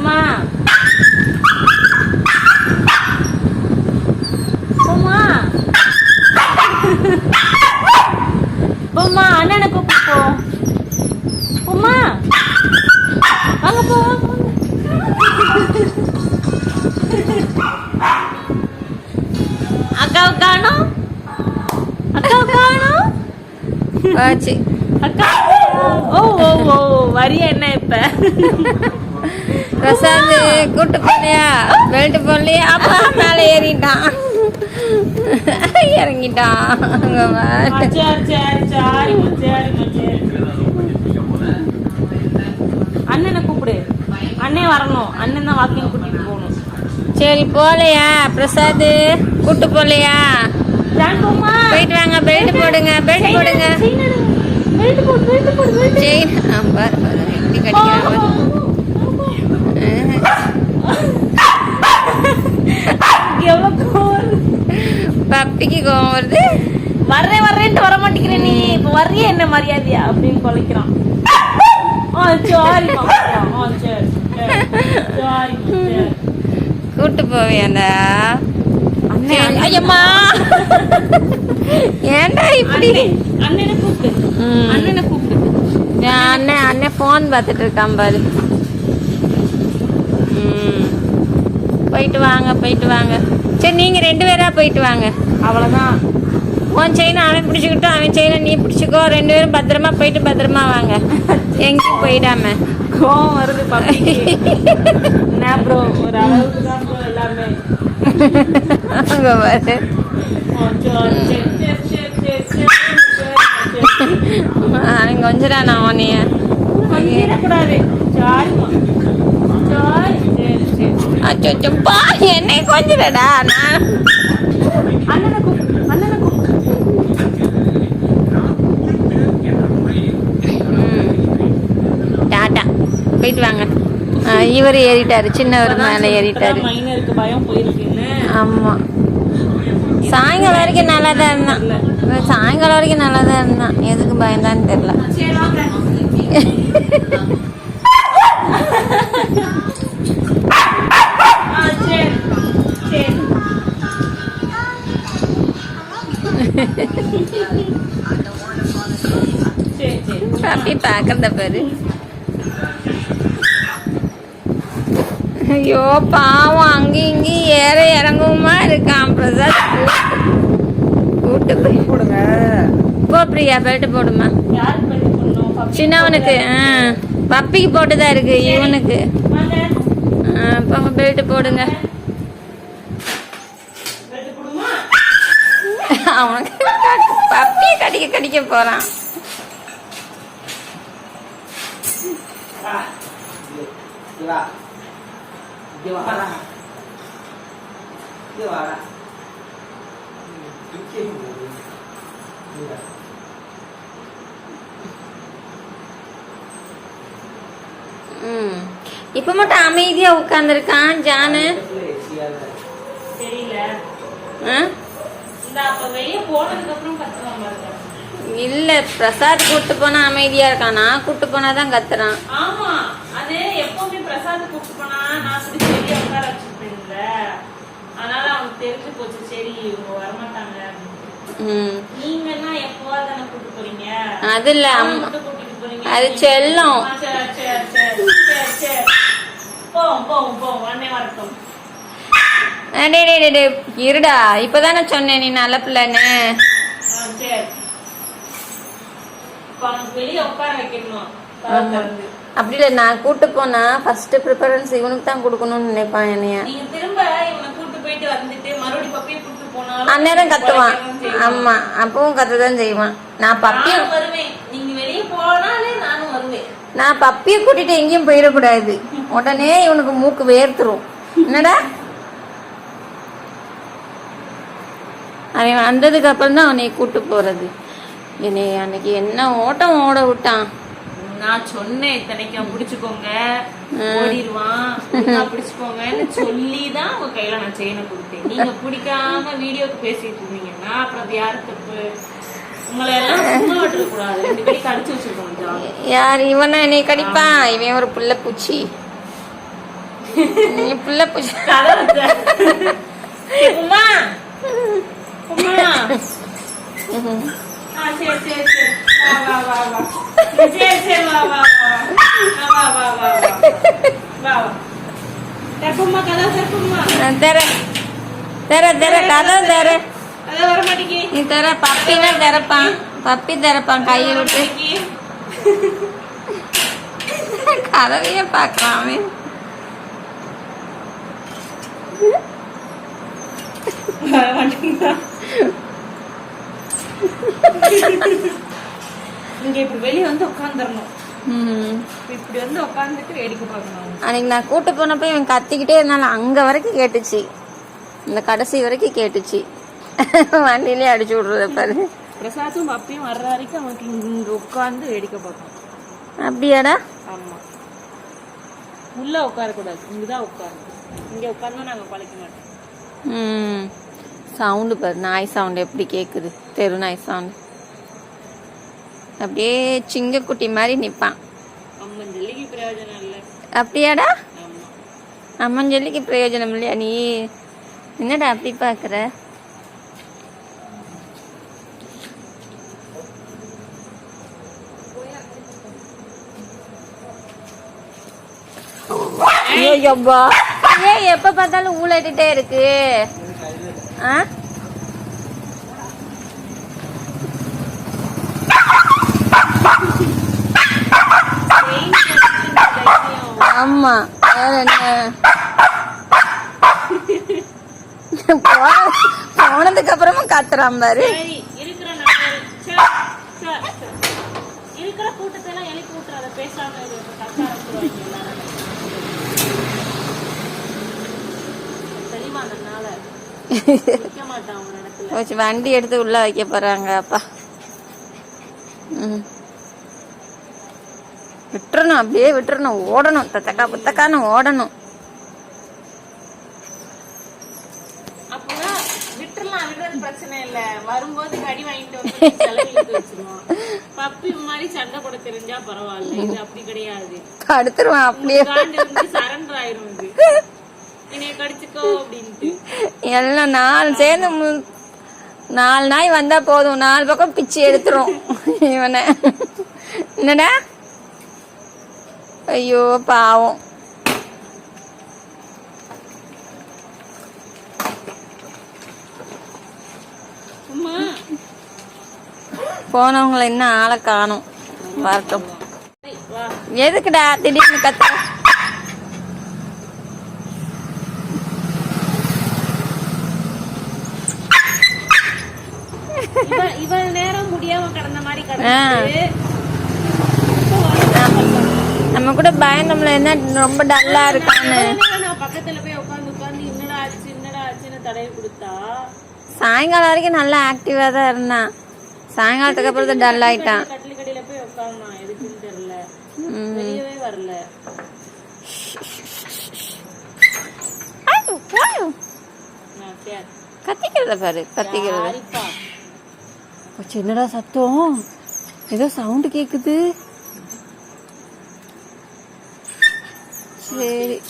உமா உமா உமா அண்ணனை கூப்பிட்டு போ உமா வாங்க போ வாங்க, வாங்க. அக்காவை காணோம் அக்காவை காணோம் ஆச்சு அக்கா ஓ ஓ ஓ வரியா என்ன இப்ப பிரசாந்த் கூட்டு போலையா பெல்ட் போடலையா? அப்பா மேலே ஏறிட்டான். இறங்கிட்டான். அண்ணனை கூப்பிடு. அண்ணே வரணும். அண்ணன் தான் வாக்கிங் கூட்டிட்டு போகணும். சரி போலையா பிரசாத் கூட்டு போலையா போயிட்டு வாங்க பெல்ட் போடுங்க பெல்ட் போடுங்க. செயின் பாரு பாரு எப்படி கடிக்கிறான் பாரு. எவ்வளவு கோவம். பப்பிக்கு கோவம் வருது. வர்றேன் வர்றேன்ட்டு வர மாட்டேங்கிற நீ. இப்ப வர்றிய என்ன மரியாதையா? அப்படின்னு குலைக்கிறான் கூட்டு போவியாண்டா. ஐயம்மா. ஏன்டா இப்படி? அண்ணே, அண்ணனை கூப்பிடு. ம். அண்ணனை கூப்பிடு. என் அண்ணன் அண்ணன் ஃபோன் பார்த்துட்டு இருக்கான் பாரு. போயிட்டு வாங்க போயிட்டு வாங்க. சரி நீங்க ரெண்டு பேரா போயிட்டு வாங்க. அவ்வளோதான் உன் செயினை அவன் பிடிச்சிக்கிட்டு அவன் செயினை நீ பிடிச்சிக்கோ. ரெண்டு பேரும் பத்திரமா போயிட்டு பத்திரமா வாங்க. எங்கேயும் போயிடாம. கோவம் வருது என்ன ப்ரோ ஒரு அளவுக்கு தான் ப்ரோ. எல்லாமே அவன் கொஞ்சடா நான் உனைய கொஞ்சிடக்கூடாது. ஜாய் ஜாய் சரி சரி அச்சோ என்னை கொஞ்சிடடா நான். டாட்டா போயிட்டு வாங்க. இவர் ஏறிட்டாரு சின்னவர் மேலே ஏறிட்டாரு. ஆமா. சாயங்காலம் வரைக்கும் நல்லா தான் இருந்தான். சாயங்காலம் வரைக்கும் நல்லா தான் இருந்தான். எதுக்கு பயந்தான்னு தெரியல. பார்க்கறத பாரு ஐயோ பாவம். அங்கேயும் இங்கேயும் ஏற இறங்குமா இருக்கான் பிரசாத். கூட்டு போய் போடுங்க. போ பிரியா பெல்ட் போடுமா. சின்னவனுக்கு பப்பிக்கு போட்டுதான் இருக்கு இவனுக்கு. பெல்ட் போடுங்க? அவனுக்கு பப்பியை கடிக்க கடிக்க போறான். 对吧？对吧？对吧？嗯，都接受我们，对吧？ம். இப்ப மட்டும் அமைதியா உட்காந்துருக்கான் ஜானு. தெரியல. ஆ? இந்த அப்போ வெளியே இல்ல பிரசாத் கூட்டு போனா அமைதியா இருக்கான் நான் கூட்டு போனா தான் கத்துறான். ஆமா அது எப்பவுமே பிரசாத் கூப்பிட்டு போனா நான் பிடிச்சி வெளியே உட்கார வச்சிருப்பேன்ல. அதனால அவனுக்கு தெரிஞ்சு போச்சு சரி இவங்க வரமாட்டாங்க. நீங்கன்னா தானே கூட்டு போறீங்க? அது இல்ல கூட்டிட்டு போறீங்க. அது செல்லம். போவோம் போவோம் போவோம். உடனே வரட்டும். இருடா. இப்பதானே சொன்னேன் நீ நல்ல பிள்ளைன்னு. சரி. வெளியே உட்கார வைக்கணும்? கதவு திறந்து. அப்படி இல்லை நான் கூட்டு போனா ஃபர்ஸ்ட் ப்ரிஃபரன்ஸ் இவனுக்கு தான் கொடுக்கணும்னு நினைப்பான் என்னைய. நீங்க திரும்ப இவனை கூட்டு போயிட்டு வந்துட்டு மறுபடியும் பப்பியை கூட்டு போனாலும் அந்நேரம் கத்துவான். ஆமா அப்பவும் கத்துதான் செய்வான். நான் பப்பிய நானும் வருவேன். நீங்க வெளியே போனாலே நானும் வருவேன். நான் பப்பிய கூட்டிட்டு எங்கேயும் போயிடக்கூடாது. உடனே இவனுக்கு மூக்கு வேர்த்துரும். என்னடா? அவன் வந்ததுக்கு அப்புறம் தான் அவனை கூட்டு போறது. என்னை அன்னைக்கு என்ன ஓட்டம் ஓட விட்டான்? நான் சொன்னேன் இத்தனைக்கும் பிடிச்சுக்கோங்க. ம். ஓடிடுவான். பிடிச்சுக்கோங்கன்னு சொல்லி தான் உங்க கையில நான் செயினை கொடுத்தேன். நீங்க பிடிக்காம வீடியோக்கு பேசிட்டு இருந்தீங்கன்னா அப்புறம் அது யாரு தப்பு? யார் இவனை என்னை கடிப்பான்? இவன் ஒரு புள்ள பூச்சி. நீ பிள்ளை பூச்சி. உமா. உமா. சரி சரி தர தர தர கதா தர கதா வர மாட்டேங்கி தரப்பான் பப்பி தரப்பான் கையை விட்டு கதவையே பார்க்கலாமே வர இங்க இப்படி வெளிய வந்து உட்காந்துடணும். இப்படி வந்து உட்காந்துட்டு வேடிக்கை பார்க்கணும். அன்னைக்கு நான் கூட்டு போனப்ப இவன் கத்திக்கிட்டே இருந்தாலும் அங்க வரைக்கும் கேட்டுச்சு. இந்த கடைசி வரைக்கும் கேட்டுச்சு. வண்டியிலே அடிச்சு விடுறத பாரு. பிரசாத்தும் பப்பியும் வர்ற வரைக்கும் அவனுக்கு இங்க உட்காந்து வேடிக்கை பார்க்கணும். அப்படியாடா? ஆமா. உள்ள உட்கார கூடாது இங்கதான் உட்காரணும் இங்க உட்கார்ந்தா நாங்க பழைக்க மாட்டோம். ம் சவுண்டு பாரு நாய் சவுண்டு எப்படி கேக்குது? தெரு நாய் சவுண்டு அப்படியே சிங்கக்குட்டி மாதிரி நிப்பான். அம்மன் ஜல்லிக்கு பிரயோஜனம் இல்ல. அப்படியாடா? அம்மன் சொல்லிக்கு பிரயோஜனம் இல்லையா நீ? என்னடா அப்படி பாக்குற? ஐயோப்பா ஏன் எப்ப பார்த்தாலும் ஊழட்டிட்டே இருக்கு. ஆ? ஆமா. வேற என்ன? போனதுக்கு அப்புறமும் காத்துறான் பாரு. தெரியுமா அதனால வச்சு வண்டி எடுத்து உள்ள வைக்க போறாங்க அப்பா. ம். விட்டுறணும் அப்படியே விட்டுறணும் ஓடணும் தத்தக்கா புத்தக்கான்னு ஓடணும். பிரச்சனை இல்ல. வரும்போது கடி வாங்கிட்டு வந்து பப்பி மாதிரி சண்டை போட தெரிஞ்சா பரவாயில்ல இது அப்படி கிடையாது. படுத்துருவான் அப்படியே. சரண்டர் ஆயிரும் என்னைய கடிச்சுக்கோ அப்படின்ட்டு. எல்லாம் நாலு சேர்ந்து நாலு நாய் வந்தா போதும். நாலு பக்கம் பிச்சு எடுத்துரும். இவனை. என்னடா? ஐயோ பாவம். போனவங்களை இன்னும் ஆளை காணும். வரட்டும். எதுக்குடா திடீர்னு கத்த? இவ- இவன் நேரம் முடியாம கடந்த மாதிரி. கடந்து நம்ம கூட பயந்தோம்ல என்ன ரொம்ப டல்லா இருக்கான்னு. நான் பக்கத்துல போய் உட்காந்து உட்காந்து என்னடா ஆச்சு என்னடா ஆச்சுன்னு தடவி கொடுத்தா? சாயங்காலம் வரைக்கும் நல்லா ஆக்டிவா தான் இருந்தான் சாயங்காலத்துக்கு அப்புறம் டல் ஆயிட்டான் கட்டில கடையில போய் உட்காந்தான் எதுக்குன்னு தெரியல. வெளியவே வரல. கத்திக்கிறத பாரு கத்திக்கிறத? போச்சு, என்னடா சத்தம்? ஏதோ சவுண்ட் கேக்குது. சரி.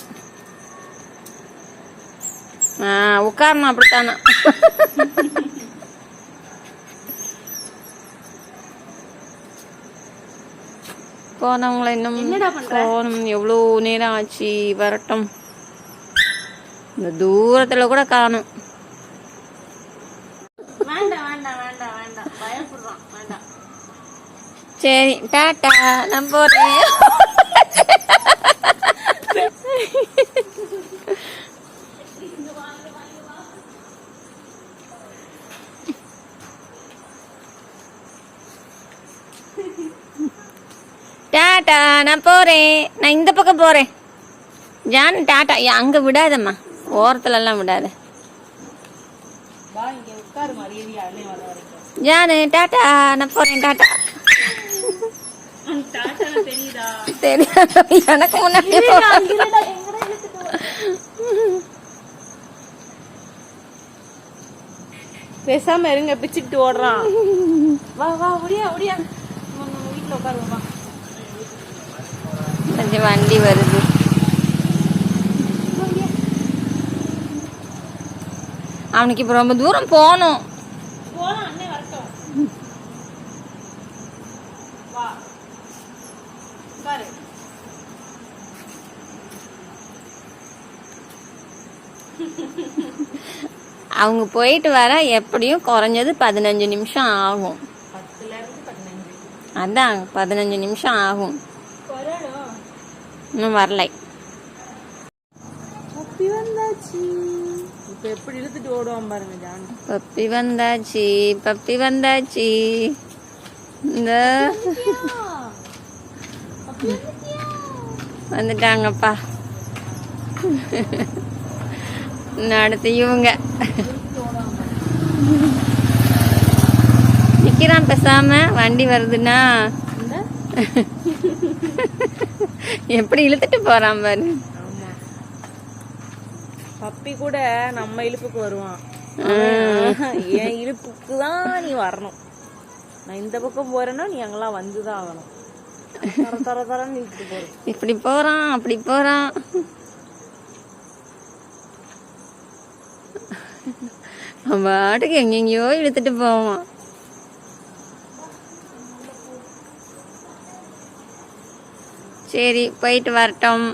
ஆ உட்காரணும் அப்படித்தானா. போனவங்களை இன்னும்? போகணும். எவ்வளோ நேரம் ஆச்சு வரட்டும். இந்த தூரத்துல கூட காணும். சரி டாட்டா நான் போறேன். டாட்டா நான் போறேன். நான் இந்த பக்கம் போறேன். ஜான் டாட்டா அங்க விடாதம்மா. ஓரத்துலலாம் விடாத. ஜானு டாட்டா நான் போறேன் டாட்டா தெரியாது எனக்கு முன்னாடி பேசாம இருங்க பிச்சுக்கிட்டு ஓடுறான். வா வா ஒடியா ஒடியா வீட்டில் உட்காருவா கொஞ்சம் வண்டி வருது. அவனுக்கு இப்போ ரொம்ப தூரம் போகணும். அவங்க போயிட்டு வர எப்படியும் குறைஞ்சது பதினஞ்சு நிமிஷம் ஆகும். அதான் பதினஞ்சு நிமிஷம் ஆகும். இன்னும் வரலை. எப்படி இழுத்துட்டு ஓடுவான் பாருங்க பப்பி வந்தாச்சு பப்பி வந்தாச்சு. இந்த வந்துட்டாங்கப்பா. அடுத்து இவங்க. நிக்கிறான் பேசாம வண்டி வருதுன்னா? எப்படி இழுத்துட்டு போறான் பாரு. பப்பி கூட நம்ம இழுப்புக்கு வருவான். என் இழுப்புக்கு தான் நீ வரணும். நான் இந்த பக்கம் போறேன்னா நீ அங்கெல்லாம் வந்துதான் ஆகணும். இப்படி போறான் அப்படி போறான். அவன் பாட்டுக்கு எங்கெங்கயோ இழுத்துட்டு போவான் சரி போயிட்டு வரட்டும்.